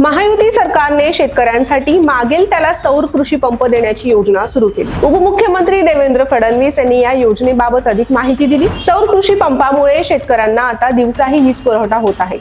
महायुती सरकारने शेतकऱ्यांसाठी मागेल त्याला सौर कृषी पंप देण्याची योजना सुरू केली. उपमुख्यमंत्री देवेंद्र फडणवीस यांनी या योजनेबाबत अधिक माहिती दिली. सौर कृषी पंपामुळे शेतकऱ्यांना आता दिवसाही वीज पुरवठा होत आहे.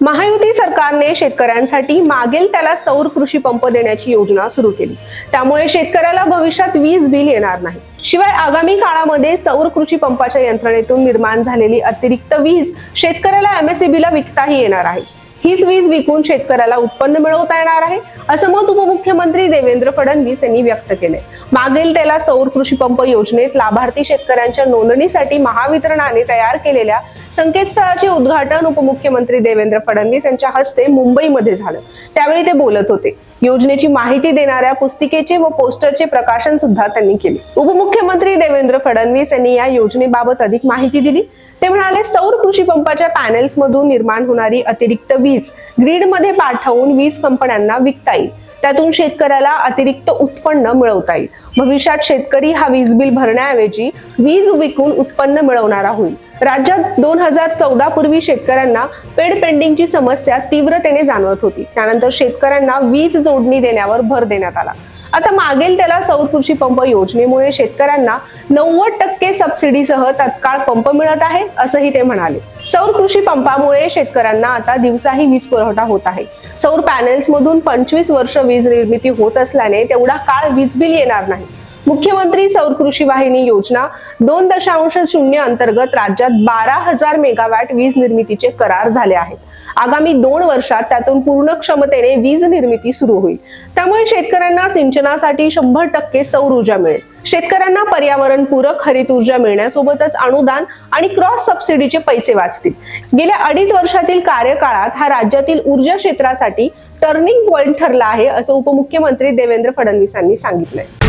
महायुती सरकारने शेतकऱ्यांसाठी मागेल त्याला सौर कृषी पंप देण्याची योजना सुरू केली. त्यामुळे शेतकऱ्याला भविष्यात वीज बिल येणार नाही. शिवाय आगामी काळामध्ये सौर कृषी पंपाच्या यंत्रणेतून निर्माण झालेली अतिरिक्त वीज शेतकऱ्याला एमएसईबीला विकताही येणार आहे. हीच वीज विकून शेतकऱ्याला उत्पन्न मिळवता येणार आहे असं मत उपमुख्यमंत्री देवेंद्र फडणवीस यांनी व्यक्त केले मागील त्याला सौर कृषी पंप योजनेत लाभार्थी शेतकऱ्यांच्या नोंदणीसाठी महावितरणाने तयार केलेल्या संकेतस्थळाचे उद्घाटन उपमुख्यमंत्री देवेंद्र फडणवीस यांच्या हस्ते मुंबईमध्ये झालं. त्यावेळी ते बोलत होते. योजनेची माहिती देणाऱ्या पुस्तिकेचे व पोस्टरचे प्रकाशन सुद्धा त्यांनी केले. उपमुख्यमंत्री देवेंद्र फडणवीस यांनी या योजनेबाबत अधिक माहिती दिली. ते म्हणाले सौर कृषी पंपाच्या पॅनेल्स मधून निर्माण होणारी अतिरिक्त वीज ग्रीडमध्ये पाठवून वीज कंपन्यांना विकता येईल. त्यातून शेतकऱ्याला अतिरिक्त उत्पन्न मिळवता येईल. भविष्यात शेतकरी हा वीज बिल भरण्याऐवजी वीज विकून उत्पन्न मिळवणारा होईल. राज्यात दोन हजार चौदा पूर्वी शेतकऱ्यांना पेड पेंडिंगची समस्या तीव्रतेने जाणवत होती. त्यानंतर शेतकऱ्यांना वीज जोडणी देण्यावर भर देण्यात आला. आता मागेल त्याला सौर कृषी पंप योजनेमुळे शेतकऱ्यांना नव्वद टक्के सबसिडीसह तत्काळ पंप मिळत आहे असंही ते म्हणाले. सौर कृषी पंपामुळे शेतकऱ्यांना आता दिवसाही वीज पुरवठा होत आहे. सौर पॅनेल्स मधून पंचवीस वर्ष वीज निर्मिती होत असल्याने तेवढा काळ वीज बिल येणार नाही. मुख्यमंत्री सौर कृषी वाहिनी योजना दोन दशांश शून्य अंतर्गत राज्यात बारा हजार मेगावॅट वीज निर्मितीचे करार झाले आहेत. आगामी दोन वर्षात त्यातून पूर्ण क्षमतेने वीज निर्मिती सुरू होईल. त्यामुळे शेतकऱ्यांना सिंचनासाठी शंभर टक्के सौर ऊर्जा मिळेल. शेतकऱ्यांना पर्यावरणपूरक हरित ऊर्जा मिळण्यासोबतच अनुदान आणि क्रॉस सबसिडीचे पैसे वाचतील. गेल्या अडीच वर्षातील कार्यकाळात हा राज्यातील ऊर्जा क्षेत्रासाठी टर्निंग पॉइंट ठरला आहे असं उपमुख्यमंत्री देवेंद्र फडणवीसांनी सांगितलंय.